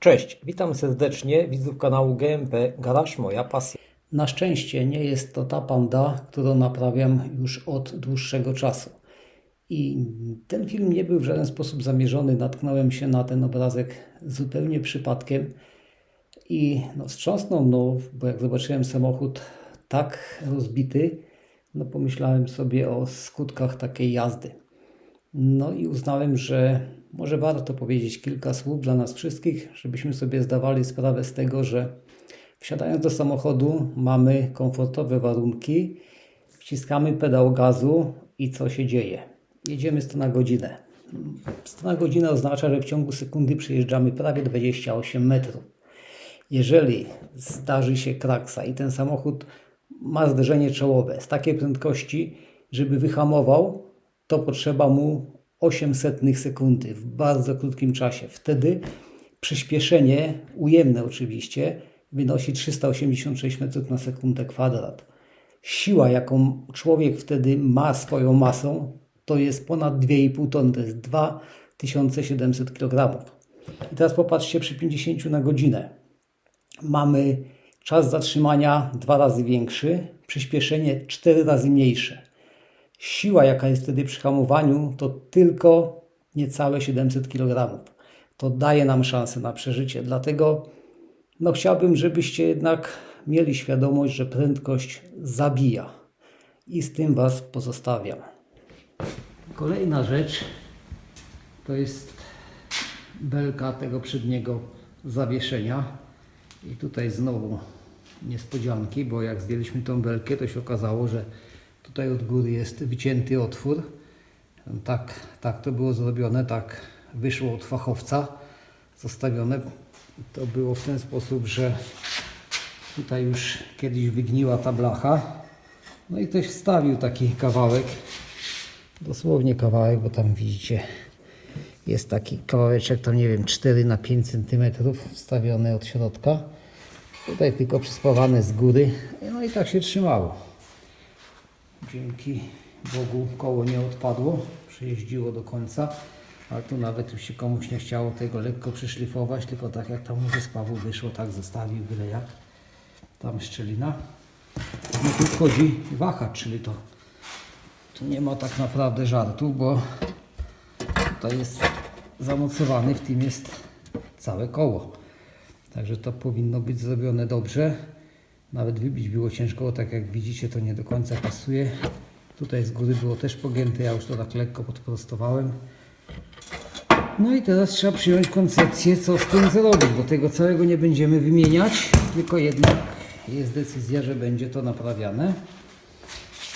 Cześć, witam serdecznie widzów kanału GMP Garaż Moja Pasja. Na szczęście nie jest to ta panda, którą naprawiam już od dłuższego czasu. I ten film nie był w żaden sposób zamierzony. Natknąłem się na ten obrazek zupełnie przypadkiem i no, wstrząsnął, no, bo jak zobaczyłem samochód tak rozbity, no pomyślałem sobie o skutkach takiej jazdy. No i uznałem, że może warto powiedzieć kilka słów dla nas wszystkich, żebyśmy sobie zdawali sprawę z tego, że wsiadając do samochodu mamy komfortowe warunki, wciskamy pedał gazu i co się dzieje? Jedziemy 100 na godzinę. 100 na godzinę oznacza, że w ciągu sekundy przejeżdżamy prawie 28 metrów. Jeżeli zdarzy się kraksa i ten samochód ma zderzenie czołowe z takiej prędkości, żeby wyhamował, to potrzeba mu 800 sekundy w bardzo krótkim czasie. Wtedy przyspieszenie, ujemne oczywiście, wynosi 386 metrów na sekundę kwadrat. Siła, jaką człowiek wtedy ma swoją masą, to jest ponad 2,5 tony, to jest 2700 kg. I teraz popatrzcie przy 50 na godzinę. Mamy czas zatrzymania dwa razy większy, przyspieszenie cztery razy mniejsze. Siła, jaka jest wtedy przy hamowaniu, to tylko niecałe 700 kg. To daje nam szansę na przeżycie. Dlatego no, chciałbym, żebyście jednak mieli świadomość, że prędkość zabija. I z tym Was pozostawiam. Kolejna rzecz to jest belka tego przedniego zawieszenia. I tutaj znowu niespodzianki, bo jak zdjęliśmy tą belkę, to się okazało, że tutaj od góry jest wycięty otwór. Tak, tak to było zrobione, tak wyszło od fachowca zostawione. To było w ten sposób, że tutaj już kiedyś wygniła ta blacha. No i ktoś wstawił taki kawałek, dosłownie kawałek, bo tam widzicie jest taki kawałeczek, tam nie wiem, 4 na 5 cm wstawiony od środka. Tutaj tylko przyspawane z góry. No i tak się trzymało. Dzięki Bogu koło nie odpadło, przejeździło do końca. Ale tu nawet już się komuś nie chciało tego lekko przyszlifować, tylko tak jak tam ze spawu wyszło, tak zostawił byle jak. Tam szczelina. No tu wchodzi wahacz, czyli to, tu nie ma tak naprawdę żartu, bo tutaj jest zamocowany, w tym jest całe koło. Także to powinno być zrobione dobrze. Nawet wybić było ciężko, bo tak jak widzicie to nie do końca pasuje. Tutaj z góry było też pogięte, ja już to tak lekko podprostowałem. No i teraz trzeba przyjąć koncepcję, co z tym zrobić, bo tego całego nie będziemy wymieniać, tylko jednak jest decyzja, że będzie to naprawiane.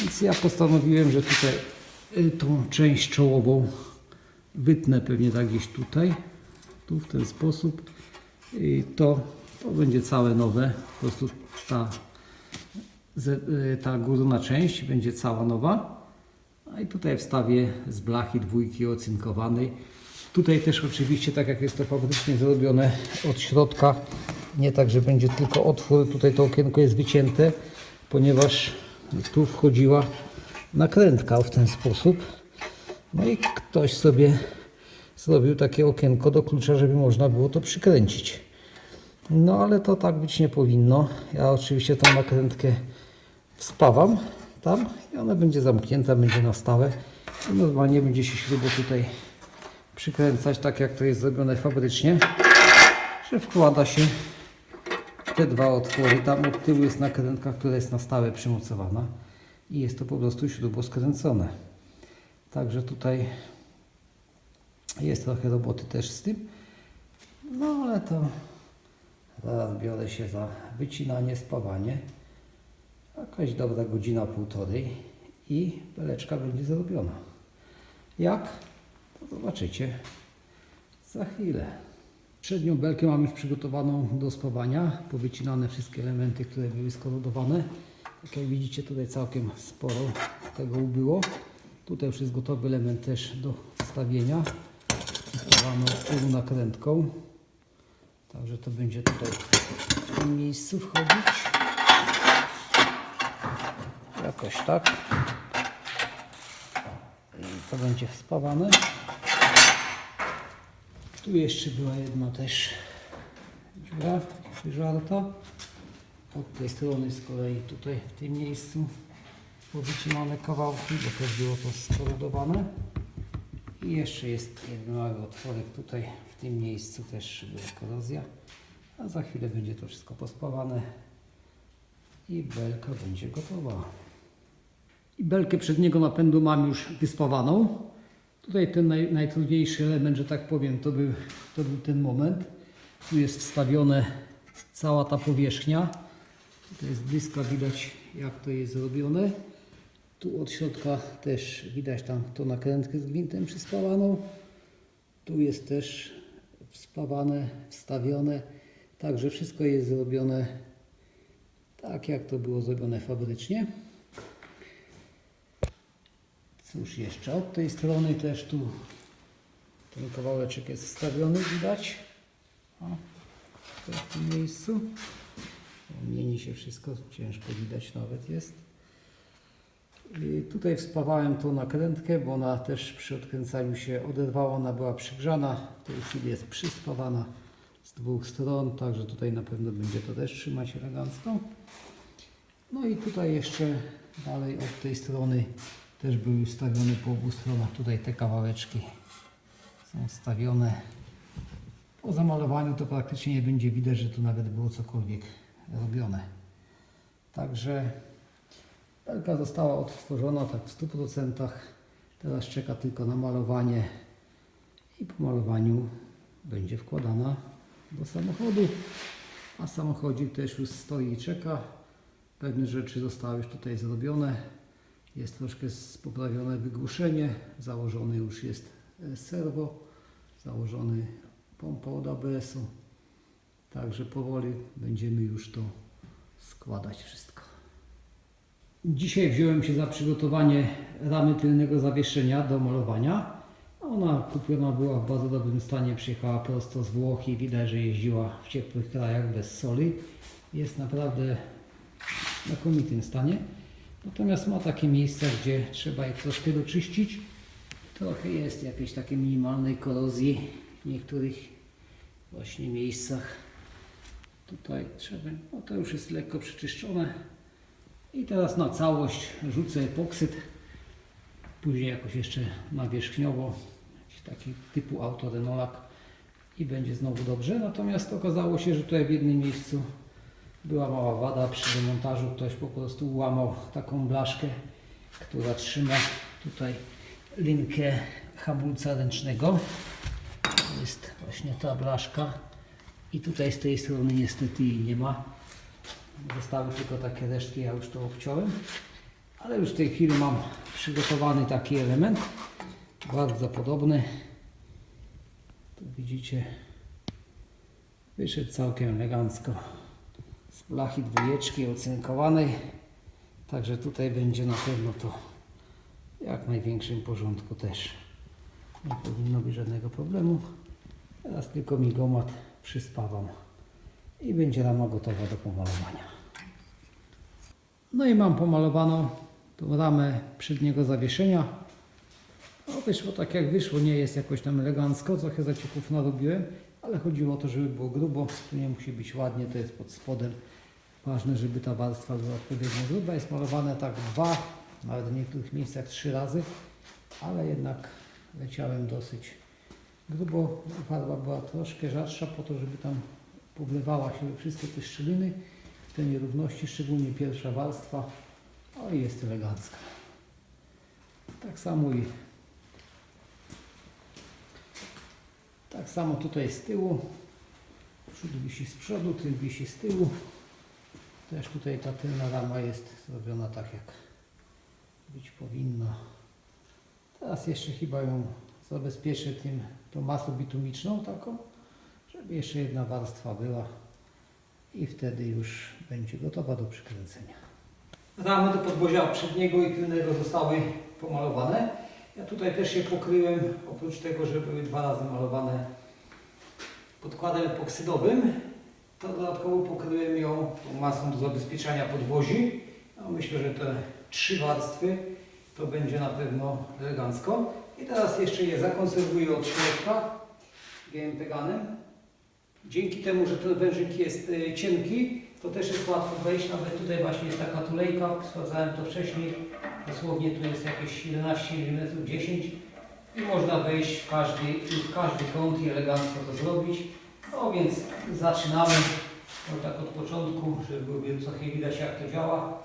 Więc ja postanowiłem, że tutaj y, tą część czołową wytnę pewnie tak gdzieś tutaj, tu w ten sposób. I to, to będzie całe nowe, po prostu ta, y, ta górna część będzie cała nowa. A i tutaj wstawię z blachy dwójki ocynkowanej. Tutaj też oczywiście, tak jak jest to fabrycznie zrobione od środka, nie tak, że będzie tylko otwór, tutaj to okienko jest wycięte, ponieważ tu wchodziła nakrętka w ten sposób. No i ktoś sobie zrobił takie okienko do klucza, żeby można było to przykręcić. No ale to tak być nie powinno. Ja oczywiście tą nakrętkę wspawam tam i ona będzie zamknięta, będzie na stałe. I normalnie będzie się śrubę tutaj przykręcać, tak jak to jest zrobione fabrycznie, że wkłada się te dwa otwory. Tam od tyłu jest nakrętka, która jest na stałe przymocowana i jest to po prostu śrubo skręcone. Także tutaj jest trochę roboty też z tym. No ale to zaraz biorę się za wycinanie, spawanie. Jakaś dobra godzina, półtorej i beleczka będzie zrobiona. Jak? To zobaczycie za chwilę. Przednią belkę mam już przygotowaną do spawania. Powycinane wszystkie elementy, które były skorodowane. Tak jak widzicie tutaj całkiem sporo tego ubyło. Tutaj już jest gotowy element też do wstawienia. Spawano z tyłu nakrętką. Także to będzie tutaj w tym miejscu wchodzić. Jakoś tak. I to będzie wspawane. Tu jeszcze była jedna też Dobra, wyżarta. Od tej strony z kolei tutaj w tym miejscu powycinane kawałki, bo też było to skorodowane. I jeszcze jest jeden mały otworek tutaj w tym miejscu też była korozja. A za chwilę będzie to wszystko pospawane i belka będzie gotowa. I belkę przedniego napędu mam już wyspawaną. Tutaj ten naj, najtrudniejszy element, że tak powiem, to był, to był ten moment. Tu jest wstawione cała ta powierzchnia. To jest blisko widać jak to jest zrobione. Tu od środka też widać tam tą nakrętkę z gwintem przyspawaną. Tu jest też wspawane, wstawione. Także wszystko jest zrobione tak jak to było zrobione fabrycznie. Cóż jeszcze, od tej strony też tu ten kawałeczek jest wstawiony, widać. O, w tym miejscu. Mieni się wszystko, ciężko widać nawet jest. I tutaj wspawałem tą nakrętkę, bo ona też przy odkręcaniu się oderwała, ona była przygrzana. W tej chwili jest przyspawana z dwóch stron, także tutaj na pewno będzie to też trzymać elegancko. No i tutaj jeszcze dalej od tej strony też były ustawione po obu stronach. Tutaj te kawałeczki są stawione. Po zamalowaniu to praktycznie nie będzie widać, że tu nawet było cokolwiek robione. Także belka została odtworzona tak w 100%. Teraz czeka tylko na malowanie i po malowaniu będzie wkładana do samochodu. A samochodzik też już stoi i czeka. Pewne rzeczy zostały już tutaj zrobione. Jest troszkę poprawione wygłuszenie. Założony już jest e, serwo. Założony pompa od ABS-u. Także powoli będziemy już to składać wszystko. Dzisiaj wziąłem się za przygotowanie ramy tylnego zawieszenia do malowania. Ona kupiona była w bardzo dobrym stanie, przyjechała prosto z Włoch i widać, że jeździła w ciepłych krajach bez soli. Jest naprawdę w znakomitym stanie. Natomiast ma takie miejsca, gdzie trzeba je troszkę doczyścić. Trochę jest jakiejś takiej minimalnej korozji w niektórych właśnie miejscach. Tutaj trzeba, no to już jest lekko przeczyszczone. I teraz na całość rzucę epoksyd. Później jakoś jeszcze nawierzchniowo, taki typu autorenolak i będzie znowu dobrze. Natomiast okazało się, że tutaj w jednym miejscu była mała wada przy demontażu. Ktoś po prostu ułamał taką blaszkę, która trzyma tutaj linkę hamulca ręcznego. To jest właśnie ta blaszka. I tutaj z tej strony niestety jej nie ma. Zostały tylko takie resztki, ja już to obciąłem. Ale już w tej chwili mam przygotowany taki element. Bardzo podobny. Tu widzicie, wyszedł całkiem elegancko z blachy dwójeczki ocynkowanej. Także tutaj będzie na pewno to jak w największym porządku też. Nie powinno być żadnego problemu. Teraz tylko migomat przyspawam i będzie rama gotowa do pomalowania. No i mam pomalowaną tą ramę przedniego zawieszenia. No wyszło tak jak wyszło, nie jest jakoś tam elegancko, trochę zacieków narobiłem, ale chodziło o to, żeby było grubo, tu nie musi być ładnie, to jest pod spodem. Ważne, żeby ta warstwa była odpowiednio gruba. Jest malowane tak dwa, nawet w niektórych miejscach trzy razy, ale jednak leciałem dosyć grubo. Farba była troszkę rzadsza po to, żeby tam powlewała się wszystkie te szczeliny, te nierówności, szczególnie pierwsza warstwa. O i jest elegancka. Tak samo i tak samo tutaj z tyłu. Przód wisi z przodu, tył wisi z tyłu. Też tutaj ta tylna rama jest zrobiona tak jak być powinno. Teraz jeszcze chyba ją zabezpieszę tym, tą masą bitumiczną taką, żeby jeszcze jedna warstwa była i wtedy już będzie gotowa do przykręcenia. Ramy do podwozia przedniego i tylnego zostały pomalowane. Ja tutaj też je pokryłem, oprócz tego, że były dwa razy malowane podkładem epoksydowym, to dodatkowo pokryłem ją tą masą do zabezpieczania podwozi. No, myślę, że te trzy warstwy to będzie na pewno elegancko. I teraz jeszcze je zakonserwuję od środka GMP ganem. Dzięki temu, że ten wężyk jest y, cienki, to też jest łatwo wejść. Nawet tutaj właśnie jest taka tulejka, sprawdzałem to wcześniej. Dosłownie tu jest jakieś 11 mm, 10 i można wejść w każdy, w każdy kąt i elegancko to zrobić. No więc zaczynamy no tak od początku, żeby było trochę widać jak to działa.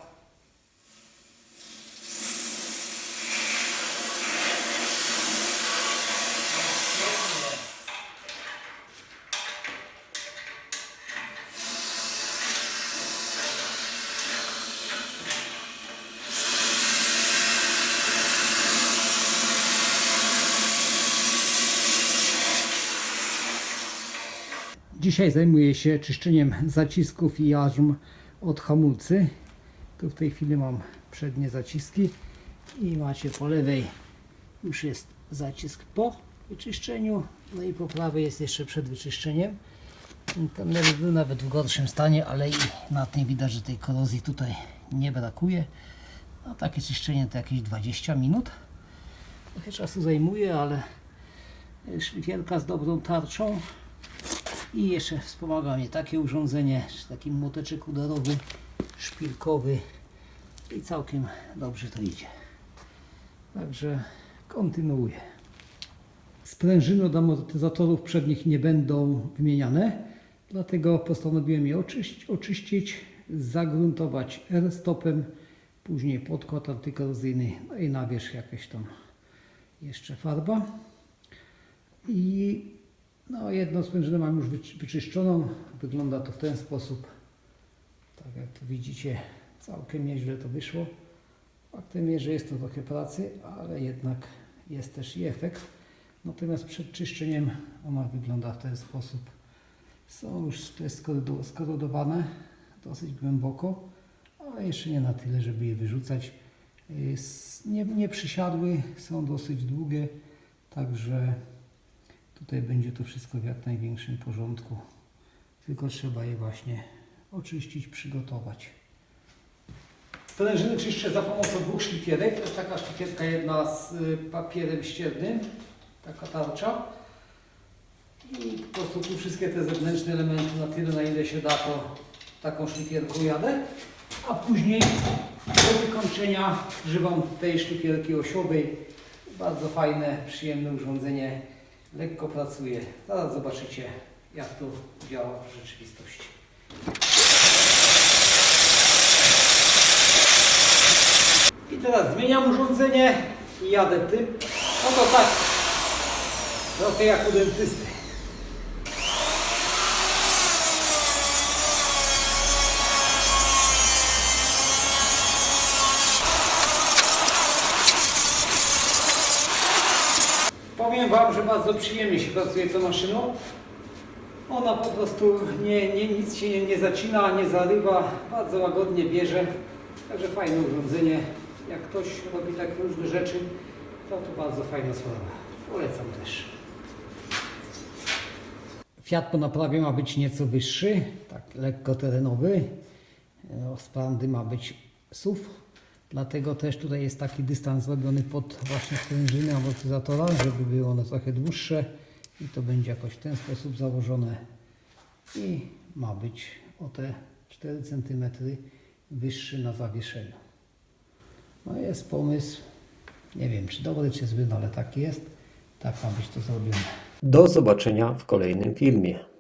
Dzisiaj zajmuję się czyszczeniem zacisków i jarzm od hamulcy. Tu w tej chwili mam przednie zaciski i macie po lewej już jest zacisk po wyczyszczeniu, no i po prawej jest jeszcze przed wyczyszczeniem. Ten lewy był nawet w gorszym stanie, ale i na tym widać, że tej korozji tutaj nie brakuje. No takie czyszczenie to jakieś 20 minut. Trochę czasu zajmuje, ale szlifierka z dobrą tarczą i jeszcze wspomaga mnie takie urządzenie, czy taki młoteczek udarowy, szpilkowy i całkiem dobrze to idzie. Także kontynuuję. Sprężyny od amortyzatorów przednich nie będą wymieniane, dlatego postanowiłem je oczyścić, zagruntować R-stopem, później podkład antykorozyjny, no i na wierzch jakaś tam jeszcze farba. I no, jedną sprężynę mam już wyczy- wyczyszczoną. Wygląda to w ten sposób. Tak jak tu widzicie, całkiem nieźle to wyszło. Faktem jest, że jest to trochę pracy, ale jednak jest też i efekt. Natomiast przed czyszczeniem ona wygląda w ten sposób. Są już skorudo- skorodowane dosyć głęboko, ale jeszcze nie na tyle, żeby je wyrzucać. Jest- Nie, nie przysiadły, są dosyć długie, także Tutaj będzie to wszystko w jak największym porządku. Tylko trzeba je właśnie oczyścić, przygotować. Sprężyny czyszczę za pomocą dwóch szlifierek. To jest taka szlifierka jedna z y, papierem ściernym, taka tarcza. I po prostu tu wszystkie te zewnętrzne elementy na tyle, na ile się da, to taką szlifierką jadę. A później do wykończenia używam tej szlifierki osiowej. Bardzo fajne, przyjemne urządzenie lekko pracuje. Zaraz zobaczycie, jak to działa w rzeczywistości. I teraz zmieniam urządzenie i jadę tym. No to tak, trochę jak u dentysty. Powiem Wam, że bardzo przyjemnie się pracuje tą maszyną. Ona po prostu nie, nie, nic się nie, nie zacina, nie zarywa, bardzo łagodnie bierze. Także fajne urządzenie. Jak ktoś robi tak różne rzeczy, to to bardzo fajna sprawa. Polecam też. Fiat po naprawie ma być nieco wyższy, tak lekko terenowy. No, z pandy ma być SUV, dlatego też tutaj jest taki dystans zrobiony pod właśnie sprężyny amortyzatora, żeby było one trochę dłuższe i to będzie jakoś w ten sposób założone i ma być o te 4 cm wyższy na zawieszeniu. No jest pomysł, nie wiem czy dobry czy zły, no ale taki jest, tak ma być to zrobione. Do zobaczenia w kolejnym filmie.